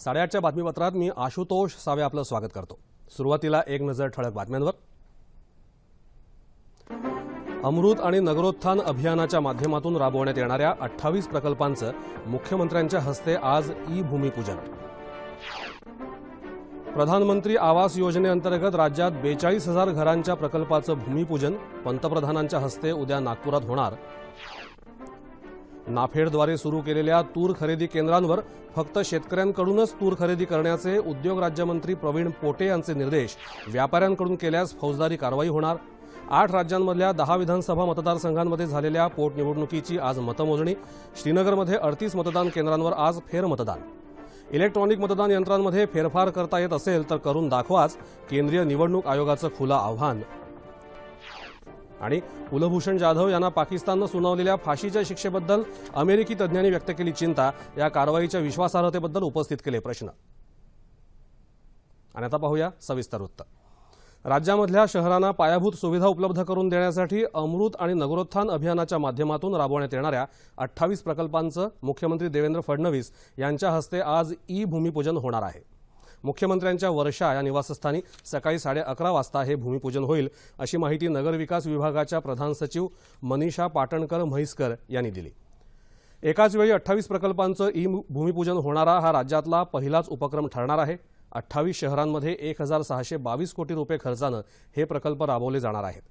साडेआठच्या बातमीपत्रात मी आशुतोष सावे आपलं स्वागत करतो. सुरुवातीला एक नजर ठळक बातम्यांवर. अमृत आणि नगरोत्थान अभियानाच्या माध्यमातून राबवण्यात येणाऱ्या अठ्ठावीस प्रकल्पांचं मुख्यमंत्र्यांच्या हस्ते आज ई भूमिपूजन प्रधानमंत्री आवास योजनेअंतर्गत राज्यात बेचाळीस हजार घरांच्या प्रकल्पाचं भूमिपूजन पंतप्रधानांच्या हस्ते उद्या नागपुरात होणार. नाफेडद्वारे सुरू केलेल्या तूर खरेदी केंद्रांवर फक्त शेतकऱ्यांकडूनच तूर खरेदी करण्याचे उद्योग राज्यमंत्री प्रवीण पोटे यांचे निर्देश व्यापाऱ्यांकडून केल्यास फौजदारी कारवाई होणार. आठ राज्यांमधल्या दहा विधानसभा मतदारसंघांमध्ये झालेल्या पोटनिवडणुकीची आज मतमोजणी. श्रीनगरमध्ये अडतीस मतदान केंद्रांवर आज फेरमतदान इलेक्ट्रॉनिक मतदान यंत्रांमध्ये फेरफार करता येत असेल तर करून दाखवाच. केंद्रीय निवडणूक आयोगाचं खुलं आव्हान. आणि कुलभूषण जाधव यांना पाकिस्ताननं सुनावलेल्या फाशीच्या शिक्षेबद्दल अमेरिकी तज्ज्ञांनी व्यक्त केली चिंता या कारवाईच्या विश्वासार्हतेबद्दल उपस्थित केले प्रश्न. आणि आता पाहूया सविस्तर वृत्त. राज्यामधल्या शहरांना पायाभूत सुविधा उपलब्ध करून देण्यासाठी अमृत आणि नगरोत्थान अभियानाच्या माध्यमातून राबवण्यात येणाऱ्या अठ्ठावीस प्रकल्पांचं मुख्यमंत्री देवेंद्र फडणवीस यांच्या हस्ते आज ई भूमिपूजन होणार आहे. मुख्यमंत्र्यांच्या वर्षा या निवासस्थानी सकाळी साडे अकरा वाजता हे भूमिपूजन होईल अशी माहिती नगरविकास विभागाच्या प्रधान सचिव मनीषा पाटणकर म्हैसकर यांनी दिली. एकाच वेळी अठ्ठावीस प्रकल्पांचं ई भूमिपूजन होणारा हा राज्यातला पहिलाच उपक्रम ठरणार आहे. अठ्ठावीस शहरांमध्ये एक हजार सहाशे बावीस कोटी रुपये खर्चानं हे प्रकल्प राबवले जाणार आहेत.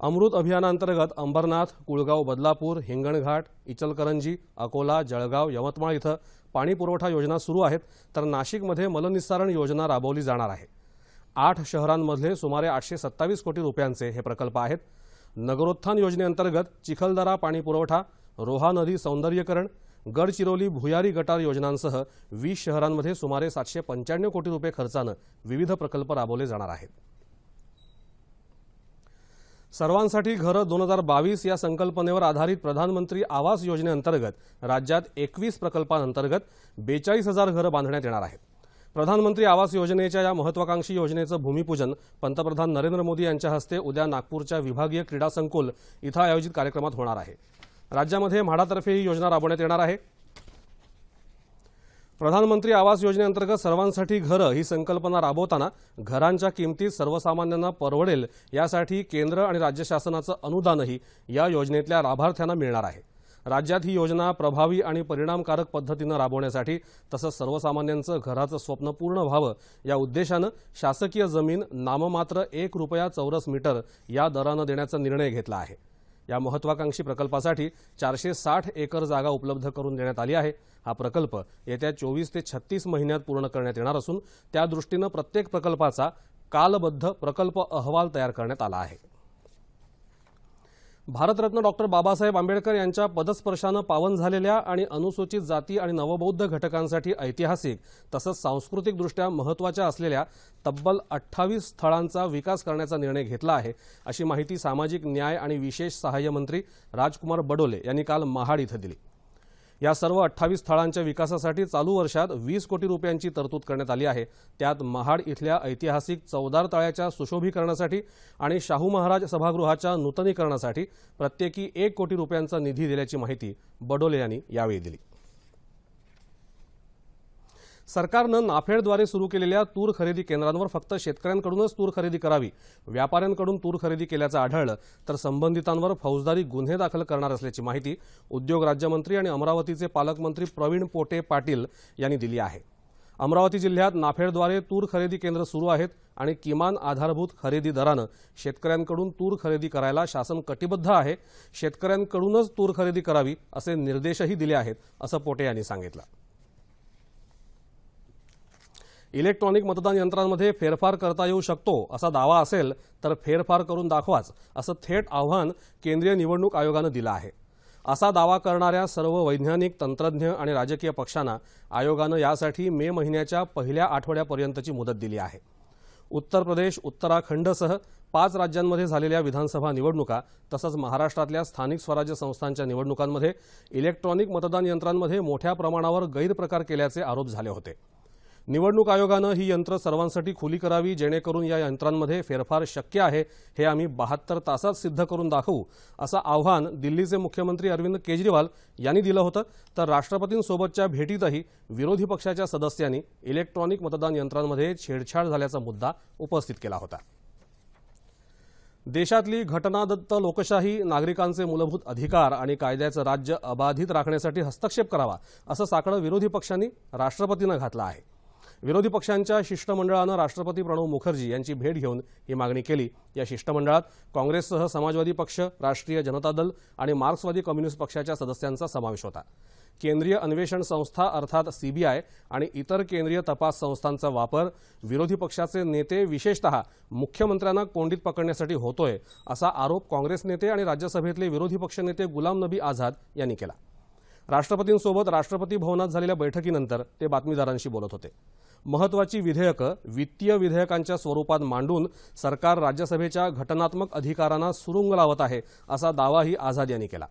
अमृत अभियानांतर्गत अंबरनाथ कुळगाव बदलापूर हिंगणघाट इचलकरंजी अकोला जळगाव यवतमाळ इथं पाणी पुरवठा योजना सुरू आहेत तर नाशिकमध्ये मलनिस्सारण योजना राबवली जाणार आहे. आठ शहरांमधले सुमारे आठशे सत्तावीस कोटी रुपयांचे हे प्रकल्प आहेत. नगरोत्थान योजनेअंतर्गत चिखलदरा पाणी पुरवठा रोहा नदी सौंदर्यीकरण गडचिरोली भुयारी गटार योजनांसह वीस शहरांमध्ये सुमारे सातशे पंच्याण्णव कोटी रुपये खर्चानं विविध प्रकल्प राबवले जाणार आहेत. सर्वांसाठी घरं दोन हजार बावीस या संकल्पनेवर आधारित प्रधानमंत्री आवास योजनेअंतर्गत राज्यात एकवीस प्रकल्पांअंतर्गत बेचाळीस हजार घरं बांधण्यात येणार आहेत. प्रधानमंत्री आवास योजनेच्या या महत्वाकांक्षी योजनेचं भूमिपूजन पंतप्रधान नरेंद्र मोदी यांच्या हस्ते उद्या नागपूरच्या विभागीय क्रीडा संकुल इथं आयोजित कार्यक्रमात होणार आहे. राज्यामध्ये म्हाडातर्फे ही योजना राबवण्यात येणार आहे. प्रधानमंत्री आवास योजनेअंतर्गत सर्वांसाठी घरं ही संकल्पना राबवताना घरांच्या किमतीत सर्वसामान्यांना परवडेल यासाठी केंद्र आणि राज्य शासनाचं अनुदानही या योजनेतल्या लाभार्थ्यांना मिळणार आहे. राज्यात ही योजना प्रभावी आणि परिणामकारक पद्धतीनं राबवण्यासाठी तसंच सर्वसामान्यांचं घराचं स्वप्न पूर्ण व्हावं या उद्देशानं शासकीय जमीन नाममात्र एक रुपया चौरस मीटर या दरानं देण्याचा निर्णय घेतला आहे. या महत्वाकांक्षी प्रकल्पासाठी चारशे साठ एकर जागा उपलब्ध करून देण्यात आली आहे. हा प्रकल्प येत्या चोवीस ते छत्तीस महिन्यात पूर्ण करण्यात येणार असून त्या दृष्टीनं प्रत्येक प्रकल्पाचा कालबद्ध प्रकल्प अहवाल तयार करण्यात आला आहे. भारतरत्न डॉक्टर बाबासाहेब आंबेडकर यांच्या पदस्पर्शानं पावन झालेल्या आणि अनुसूचित जाती आणि नवबौद्ध घटकांसाठी ऐतिहासिक तसंच सांस्कृतिकदृष्ट्या महत्त्वाच्या असलेल्या तब्बल अठ्ठावीस स्थळांचा विकास करण्याचा निर्णय घेतला आहे अशी माहिती सामाजिक न्याय आणि विशेष सहाय्य मंत्री राजकुमार बडोले यांनी काल महाड इथं दिली. या सर्व अठ्ठावीस स्थळांच्या विकासासाठी चालू वर्षात वीस कोटी रुपयांची तरतूद करण्यात आली आहे. त्यात महाड इथल्या ऐतिहासिक चौदार तळ्याच्या सुशोभीकरणासाठी आणि शाहू महाराज सभागृहाच्या नूतनीकरणासाठी प्रत्येकी एक कोटी रुपयांचा निधी दिल्याची माहिती बडोले यांनी यावेळी दिली. सरकारनं नाफेडद्वारे सुरू केलेल्या तूर खरेदी केंद्रांवर फक्त शेतकऱ्यांकडूनच तूर खरेदी करावी व्यापाऱ्यांकडून तूर खरेदी केल्याचं आढळलं तर संबंधितांवर फौजदारी गुन्हे दाखल करणार असल्याची माहिती उद्योग राज्यमंत्री आणि अमरावतीचे पालकमंत्री प्रवीण पोटे पाटील यांनी दिली आहे. अमरावती जिल्ह्यात नाफेडद्वारे तूर खरेदी केंद्र सुरू आहेत आणि किमान आधारभूत खरेदी दरानं शेतकऱ्यांकडून तूर खरेदी करायला शासन कटिबद्ध आहे शेतकऱ्यांकडूनच तूर खरेदी करावी असे निर्देशही दिले आहेत असं पोटे यांनी सांगितलं. इलेक्ट्रॉनिक मतदान यंत्रांमध्ये फेरफार करता येऊ शकतो असा दावा असेल तर फेरफार करून दाखवाच असं थेट आव्हान केंद्रीय निवडणूक आयोगानं दिलं आहे. असा दावा करणाऱ्या सर्व वैज्ञानिक तंत्रज्ञ आणि राजकीय पक्षांना आयोगानं यासाठी मे महिन्याच्या पहिल्या आठवड्यापर्यंतची मुदत दिली आहे. उत्तर प्रदेश उत्तराखंडसह पाच राज्यांमध्ये झालेल्या विधानसभा निवडणुका तसंच महाराष्ट्रातल्या स्थानिक स्वराज्य संस्थांच्या निवडणुकांमध्ये इलेक्ट्रॉनिक मतदान यंत्रांमध्ये मोठ्या प्रमाणावर गैरप्रकार केल्याचे आरोप झाले होते. निवडणूक आयोगानं ही यंत्र सर्वांसाठी खुली करावी जेणेकरून या यंत्रांमध्ये फेरफार शक्य आहे हे आम्ही बहात्तर तासात सिद्ध करून दाखवू असं आव्हान दिल्लीचे मुख्यमंत्री अरविंद केजरीवाल यांनी दिलं होतं. तर राष्ट्रपतींसोबतच्या भेटीतही विरोधी पक्षाच्या सदस्यांनी इलेक्ट्रॉनिक मतदान यंत्रांमध्ये छेडछाड झाल्याचा मुद्दा उपस्थित केला होता. देशातली घटनादत्त लोकशाही नागरिकांचे मूलभूत अधिकार आणि कायद्याचं राज्य अबाधित राखण्यासाठी हस्तक्षेप करावा असं साकडं विरोधी पक्षांनी राष्ट्रपतींना घातलं आहे. विरोधी पक्षांच्या शिष्टमंडळानं राष्ट्रपती प्रणव मुखर्जी यांची भेट घेऊन ही मागणी केली. या शिष्टमंडळात काँग्रेससह समाजवादी पक्ष राष्ट्रीय जनता दल आणि मार्क्सवादी कम्युनिस्ट पक्षाच्या सदस्यांचा समावेश होता. केंद्रीय अन्वेषण संस्था अर्थात सीबीआय आणि इतर केंद्रीय तपास संस्थांचा वापर विरोधी पक्षाचे नेते विशेषतः मुख्यमंत्र्यांना कोंडीत पकडण्यासाठी होतोय असा आरोप काँग्रेस नेते आणि राज्यसभेतले विरोधी पक्षनेते गुलाम नबी आझाद यांनी केला. राष्ट्रपतींसोबत राष्ट्रपती भवनात झालेल्या बैठकीनंतर ते बातमीदारांशी बोलत होते. महत्वाची विधेयकं वित्तीय विधेयकांच्या स्वरूपात मांडून सरकार राज्यसभेच्या घटनात्मक अधिकारांना सुरुंग लावत आहे असा दावाही आझाद यांनी केला.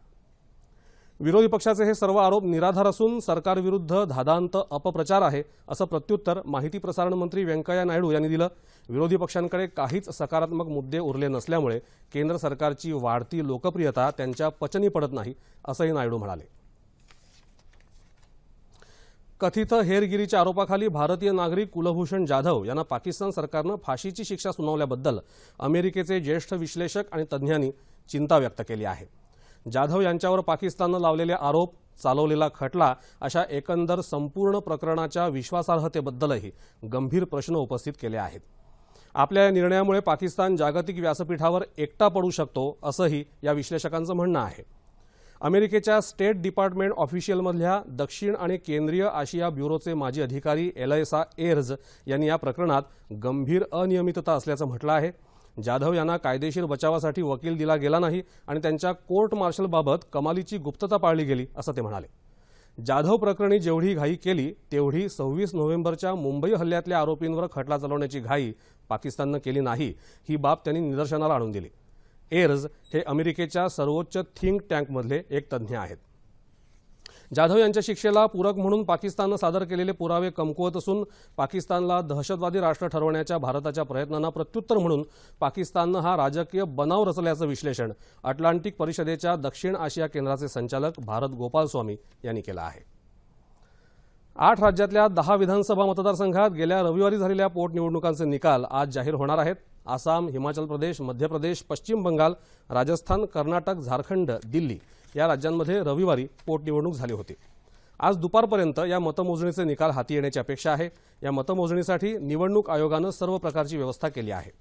विरोधी पक्षाचे हे सर्व आरोप निराधार असून सरकारविरुद्ध धादांत अपप्रचार आहे असं प्रत्युत्तर माहिती प्रसारण मंत्री व्यंकय्या नायडू यांनी दिलं. विरोधी पक्षांकडे काहीच सकारात्मक मुद्दे उरले नसल्यामुळे केंद्र सरकारची वाढती लोकप्रियता त्यांच्या पचनी पडत नाही असंही नायडू म्हणाले. कथित हेरगिरीच्या आरोपाखाली भारतीय नागरिक कुलभूषण जाधव यांना पाकिस्तान सरकारनं फाशीची शिक्षा सुनावल्याबद्दल अमेरिकेचे ज्येष्ठ विश्लेषक आणि तज्ज्ञांनी चिंता व्यक्त केली आहे. जाधव यांच्यावर पाकिस्ताननं लावलेले आरोप चालवलेला खटला अशा एकंदर संपूर्ण प्रकरणाच्या विश्वासार्हतेबद्दलही गंभीर प्रश्न उपस्थित केले आहेत. आपल्या या निर्णयामुळे पाकिस्तान जागतिक व्यासपीठावर एकटा पडू शकतो असंही या विश्लेषकांचं म्हणणं आहे. अमेरिकेच्या स्टेट डिपार्टमेंट ऑफिशियलमधल्या दक्षिण आणि केंद्रीय आशिया ब्युरोचे माजी अधिकारी एलएसा एर्ज यांनी या प्रकरणात गंभीर अनियमितता असल्याचं म्हटलं आहे. जाधव यांना कायदेशीर बचावासाठी वकील दिला गेला नाही आणि त्यांच्या कोर्ट मार्शलबाबत कमालीची गुप्तता पाळली गेली असं ते म्हणाले. जाधव प्रकरणी जेवढी घाई केली तेवढी सव्वीस नोव्हेंबरच्या मुंबई हल्ल्यातल्या आरोपींवर खटला चालवण्याची घाई पाकिस्ताननं केली नाही ही बाब त्यांनी निदर्शनाला आणून दिली. एर्ज हे अमेरिकेच्या सर्वोच्च थिंक टँकमधले एक तज्ज्ञ आहेत. जाधव यांच्या शिक्षेला पूरक म्हणून पाकिस्ताननं सादर केलेले पुरावे कमकुवत असून पाकिस्तानला दहशतवादी राष्ट्र ठरवण्याच्या भारताच्या प्रयत्नांना प्रत्युत्तर म्हणून पाकिस्ताननं हा राजकीय बनाव रचल्याचं विश्लेषण अटलांटिक परिषदेच्या दक्षिण आशिया केंद्राचे संचालक भारत गोपालस्वामी यांनी केलं आहे. आठ राज्यातल्या दहा विधानसभा मतदारसंघात गेल्या रविवारी झालेल्या पोटनिवडणुकांचे निकाल आज जाहीर होणार आहेत. आसाम हिमाचल प्रदेश मध्य प्रदेश पश्चिम बंगाल राजस्थान कर्नाटक झारखंड दिल्ली या राज्यांमध्ये रविवारी पोटनिवडणूक झाली होती. आज दुपारपर्यंत या मतमोजणीचे निकाल हाती येण्याची अपेक्षा आहे. या मतमोजणीसाठी निवडणूक आयोगानं सर्व प्रकारची व्यवस्था केली आहे.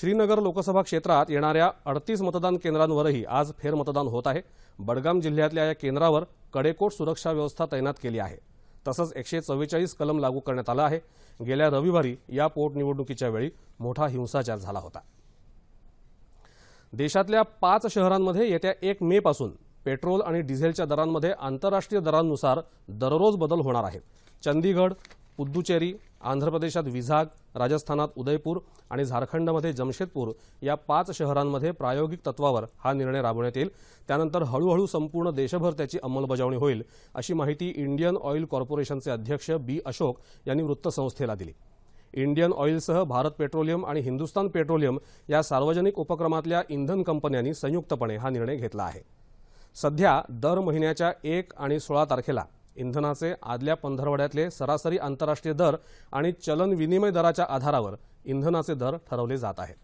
श्रीनगर लोकसभा क्षेत्रात येणाऱ्या अडतीस मतदान केंद्रांवरही आज फेरमतदान होत आहे. बडगाम जिल्ह्यातल्या या केंद्रावर कडेकोट सुरक्षा व्यवस्था तैनात केली आहे. तसंच एकशे चव्वेचाळीस कलम लागू करण्यात आलं आहे. गेल्या रविवारी या पोटनिवडणुकीच्या वेळी मोठा हिंसाचार झाला होता. देशातल्या पाच शहरांमध्ये येत्या एक मे पासून पेट्रोल आणि डिझेलच्या दरांमध्ये आंतरराष्ट्रीय दरांनुसार दररोज बदल होणार आहेत. चंदीगड पुद्दुचेरी आंध्र प्रदेशात विझाग राजस्थानात उदयपूर आणि झारखंडमध्ये जमशेदपूर या पाच शहरांमध्ये प्रायोगिक तत्वावर हा निर्णय राबवण्यात येईल. त्यानंतर हळूहळू संपूर्ण देशभर त्याची अंमलबजावणी होईल अशी माहिती इंडियन ऑइल कॉर्पोरेशनचे अध्यक्ष बी. अशोक यांनी वृत्तसंस्थेला दिली. इंडियन ऑइलसह भारत पेट्रोलियम आणि हिंदुस्तान पेट्रोलियम या सार्वजनिक उपक्रमातल्या इंधन कंपन्यांनी संयुक्तपणे हा निर्णय घेतला आहे. सध्या दर महिन्याच्या एक आणि सोळा तारखेला इंधनाचे आदल्या पंधरवड्यातले सरासरी आंतरराष्ट्रीय दर आणि चलन विनिमय दराच्या आधारावर इंधनाचे दर ठरवले जात आहेत.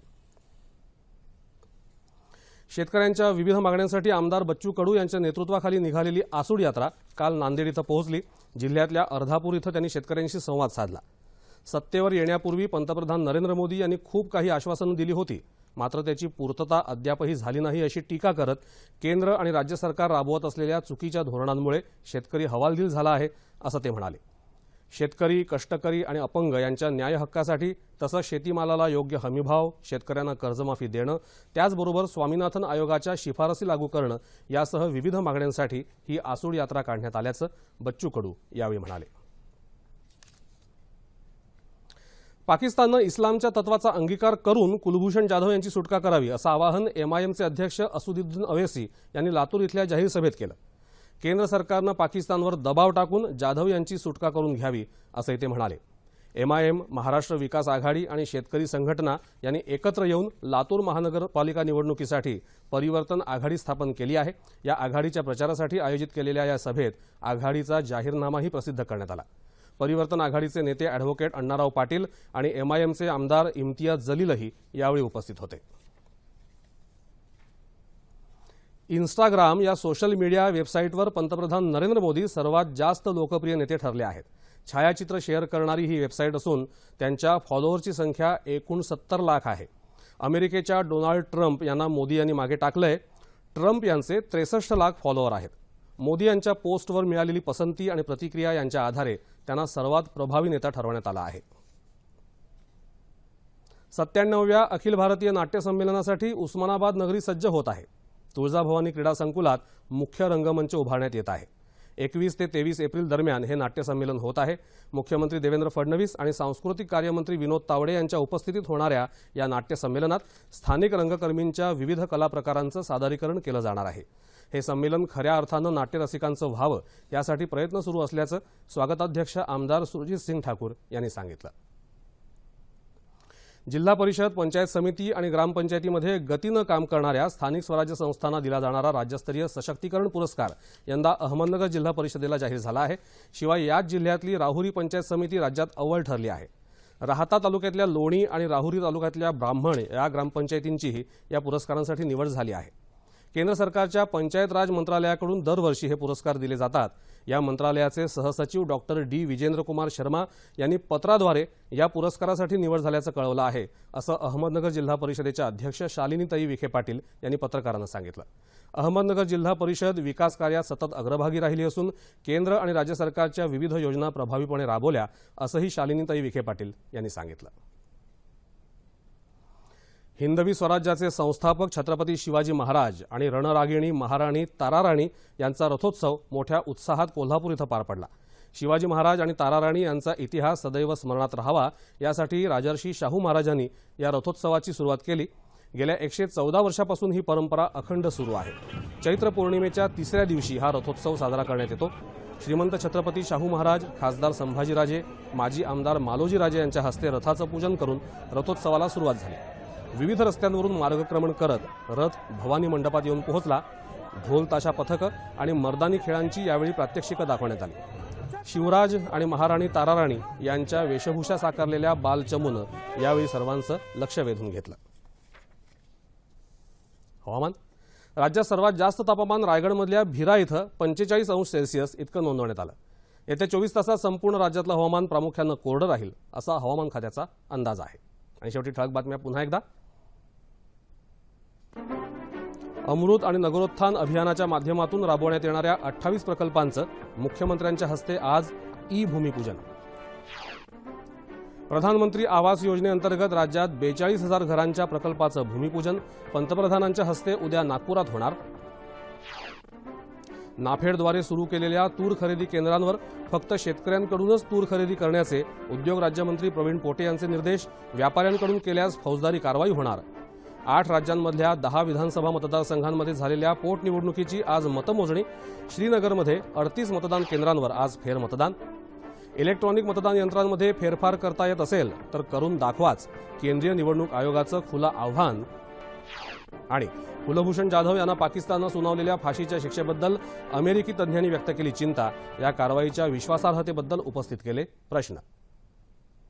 शेतकऱ्यांच्या विविध मागण्यांसाठी आमदार बच्चू कडू यांच्या नेतृत्वाखाली निघालेली आसूड यात्रा काल नांदेड इथं पोहोचली. जिल्ह्यातल्या अर्धापूर इथं त्यांनी शेतकऱ्यांशी संवाद साधला. सत्तेवर येण्यापूर्वी पंतप्रधान नरेंद्र मोदी यांनी खूप काही आश्वासनं दिली होती. मात्र त्याची पूर्तता अद्यापही झाली नाही अशी टीका करत केंद्र आणि राज्य सरकार राबवत असलेल्या चुकीच्या धोरणांमुळे शेतकरी हवालदिल झाला आहे असं ते म्हणाले. शेतकरी कष्टकरी आणि अपंग यांच्या न्याय हक्कासाठी तसंच शेतीमालाला योग्य हमीभाव शेतकऱ्यांना कर्जमाफी देणं त्याचबरोबर स्वामीनाथन आयोगाच्या शिफारसी लागू करणं यासह विविध मागण्यांसाठी ही आसूड यात्रा काढण्यात आल्याचं बच्चू कडू यावेळी म्हणाले. पाकिस्ताननं इस्लामच्या तत्वाचा अंगीकार करून कुलभूषण जाधव यांची सुटका करावी असं आवाहन एमआयएमचे अध्यक्ष असुद्दीन अवेसी यांनी लातूर इथल्या जाहीर सभेत केलं. केंद्र सरकारनं पाकिस्तानवर दबाव टाकून जाधव यांची सुटका करून घ्यावी असंही ते म्हणाले. M I M Maharashtra Vikas Aghadi आणि शेतकरी संघटना यांनी एकत्र येऊन लातूर महानगरपालिका निवडणुकीसाठी परिवर्तन आघाडी स्थापन केली आहे. या आघाडीच्या प्रचारासाठी आयोजित केलेल्या या सभेत आघाडीचा जाहीरनामाही प्रसिद्ध करण्यात आला. परिवर्तन आघाडीचे नेते अॅडव्होकेट अण्णाराव पाटील आणि एमआयएमचे आमदार इम्तियाज जलीलही यावेळी उपस्थित होते. इन्स्टाग्राम या सोशल मीडिया वेबसाईटवर पंतप्रधान नरेंद्र मोदी सर्वात जास्त लोकप्रिय नेते ठरले आहेत. छायाचित्र शेअर करणारी ही वेबसाईट असून त्यांच्या फॉलोअरची संख्या एकूण सत्तर लाख आहे. अमेरिकेच्या डोनाल्ड ट्रम्प यांना मोदी यांनी मागे टाकलंय. ट्रम्प यांचे त्रेसष्ट लाख फॉलोअर आहेत. मोदी यांच्या पोस्टवर मिळालेली पसंती आणि प्रतिक्रिया यांच्या आधारे त्यांना सर्वात प्रभावी नेता ठरवण्यात आला आहे. सत्त्याण्णवव्या अखिल भारतीय नाट्य संमेलनासाठी उस्मानाबाद नगरी सज्ज होत आहे. तुळजाभवानी क्रीडा संकुलात मुख्य रंगमंच उभारण्यात येत आहे. एकवीस ते तेवीस एप्रिल दरम्यान हे नाट्य संमेलन होत आहे. मुख्यमंत्री देवेंद्र फडणवीस आणि सांस्कृतिक कार्यमंत्री विनोद तावडे यांच्या उपस्थितीत होणाऱ्या या नाट्य संमेलनात स्थानिक रंगकर्मींच्या विविध कला प्रकारांचं सादरीकरण केलं जाणार आहे. हे संमेलन खऱ्या अर्थानं नाट्यरसिकांचं व्हावं यासाठी प्रयत्न सुरू असल्याचं स्वागताध्यक्ष आमदार सुरजित सिंग ठाकूर यांनी सांगितलं. जिल्हा परिषद पंचायत समिती आणि ग्रामपंचायतीमध्ये गतीनं काम करणाऱ्या स्थानिक स्वराज्य संस्थांना दिला जाणारा राज्यस्तरीय सशक्तीकरण पुरस्कार यंदा अहमदनगर जिल्हा परिषदेला जाहीर झाला आहे. शिवाय याच जिल्ह्यातली राहुरी पंचायत समिती राज्यात अव्वल ठरली आहे. राहता तालुक्यातल्या लोणी आणि राहुरी तालुक्यातल्या ब्राह्मण या ग्रामपंचायतींचीही या पुरस्कारांसाठी निवड झाली आहे. केंद्र सरकारच्या पंचायत राज मंत्रालयाकडून दरवर्षी हे पुरस्कार दिले जातात. या मंत्रालयाचे सहसचिव डॉक्टर डी. विजेंद्र कुमार शर्मा यांनी पत्राद्वारे या पुरस्कारासाठी निवड झाल्याचं कळवलं आहे असं अहमदनगर जिल्हा परिषदेच्या अध्यक्ष शालिनीताई विखे पाटील यांनी पत्रकारांना सांगितलं. अहमदनगर जिल्हा परिषद विकास कार्यात सतत अग्रभागी राहिली असून केंद्र आणि राज्य सरकारच्या विविध योजना प्रभावीपणे राबवल्या असंही शालिनीताई विखे पाटील यांनी सांगितलं. हिंदवी स्वराज्याचे संस्थापक छत्रपती शिवाजी महाराज आणि रणरागिणी महाराणी ताराराणी यांचा रथोत्सव मोठ्या उत्साहात कोल्हापूर इथं पार पडला. शिवाजी महाराज आणि ताराराणी यांचा इतिहास सदैव स्मरणात राहावा यासाठी राजर्षी शाहू महाराजांनी या रथोत्सवाची सुरुवात केली. गेल्या एकशे चौदा वर्षापासून ही परंपरा अखंड सुरू आहे. चैत्र पौर्णिमेच्या तिसऱ्या दिवशी हा रथोत्सव साजरा करण्यात येतो. श्रीमंत छत्रपती शाहू महाराज खासदार संभाजीराजे माजी आमदार मालोजीराजे यांच्या हस्ते रथाचं पूजन करून रथोत्सवाला सुरुवात झाली. विविध रस्त्यांवरून मार्गक्रमण करत रथ भवानी मंडपात येऊन पोहोचला. ढोल ताशा पथकं आणि मर्दानी खेळांची यावेळी प्रात्यक्षिकं दाखवण्यात आली. शिवराज आणि महाराणी ताराराणी यांच्या वेशभूषा साकारलेल्या बालचमूनं यावेळी सर्वांचं लक्ष वेधून घेतलं. हवामान. राज्यात सर्वात जास्त तापमान रायगडमधल्या भिरा इथं पंचेचाळीस अंश सेल्सिअस इतकं नोंदवण्यात आलं. येत्या चोवीस तासात संपूर्ण राज्यातलं हवामान प्रामुख्यानं कोरडं राहील असा हवामान खात्याचा अंदाज आहे. आणि शेवटी ठळक बातम्या पुन्हा एकदा. अमृत आणि नगरोत्थान अभियानाच्या माध्यमातून राबवण्यात येणाऱ्या अठ्ठावीस प्रकल्पांचं मुख्यमंत्र्यांच्या हस्ते आज ई भूमिपूजन प्रधानमंत्री आवास योजनेअंतर्गत राज्यात बेचाळीस हजार घरांच्या प्रकल्पाचं भूमिपूजन पंतप्रधानांच्या हस्ते उद्या नागपुरात होणार. नाफेडद्वारे सुरू केलेल्या तूर खरेदी केंद्रांवर फक्त शेतकऱ्यांकडूनच तूर खरेदी करण्याचे उद्योग राज्यमंत्री प्रवीण पोटे यांचे निर्देश व्यापाऱ्यांकडून केल्यास फौजदारी कारवाई होणार. आठ राज्यांमधल्या दहा विधानसभा मतदारसंघांमध्ये झालेल्या पोटनिवडणुकीची आज मतमोजणी. श्रीनगरमध्ये अडतीस मतदान केंद्रांवर आज फेरमतदान. इलेक्ट्रॉनिक मतदान यंत्रांमध्ये फेरफार करता येत असेल तर करून दाखवाच. केंद्रीय निवडणूक आयोगाचं खुलं आव्हान. आणि कुलभूषण जाधव यांना पाकिस्ताननं सुनावलेल्या फाशीच्या शिक्षेबद्दल अमेरिकी तज्ज्ञांनी व्यक्त केली चिंता. या कारवाईच्या विश्वासार्हतेबद्दल उपस्थित केले प्रश्न.